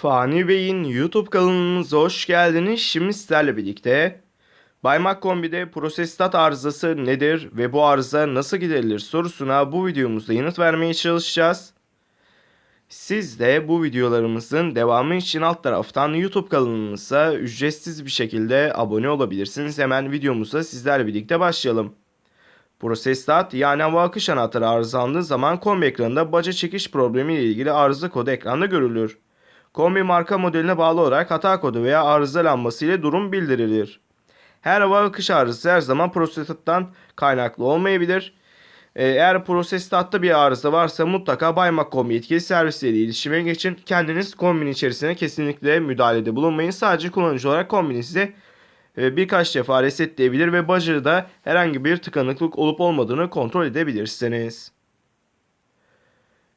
Fani Bey'in YouTube kanalımıza hoş geldiniz. Şimdi sizlerle birlikte Baymak Kombi'de prosestat arızası nedir ve bu arıza nasıl giderilir sorusuna bu videomuzda yanıt vermeye çalışacağız. Siz de bu videolarımızın devamı için alt taraftan YouTube kanalımıza ücretsiz bir şekilde abone olabilirsiniz. Hemen videomuza sizlerle birlikte başlayalım. Prosestat yani hava akış anahtarı arızalandığı zaman kombi ekranında baca çekiş problemi ile ilgili arıza kodu ekranda görülür. Kombi marka modeline bağlı olarak hata kodu veya arıza lambası ile durum bildirilir. Her hava akış arızası her zaman prosestattan kaynaklı olmayabilir. Ee, Eğer prosestatta bir arıza varsa mutlaka Baymak Kombi yetkili servisleriyle iletişime geçin. Kendiniz kombinin içerisine kesinlikle müdahalede bulunmayın. Sadece kullanıcı olarak kombini size e, birkaç defa resetleyebilir ve bacada herhangi bir tıkanıklık olup olmadığını kontrol edebilirsiniz.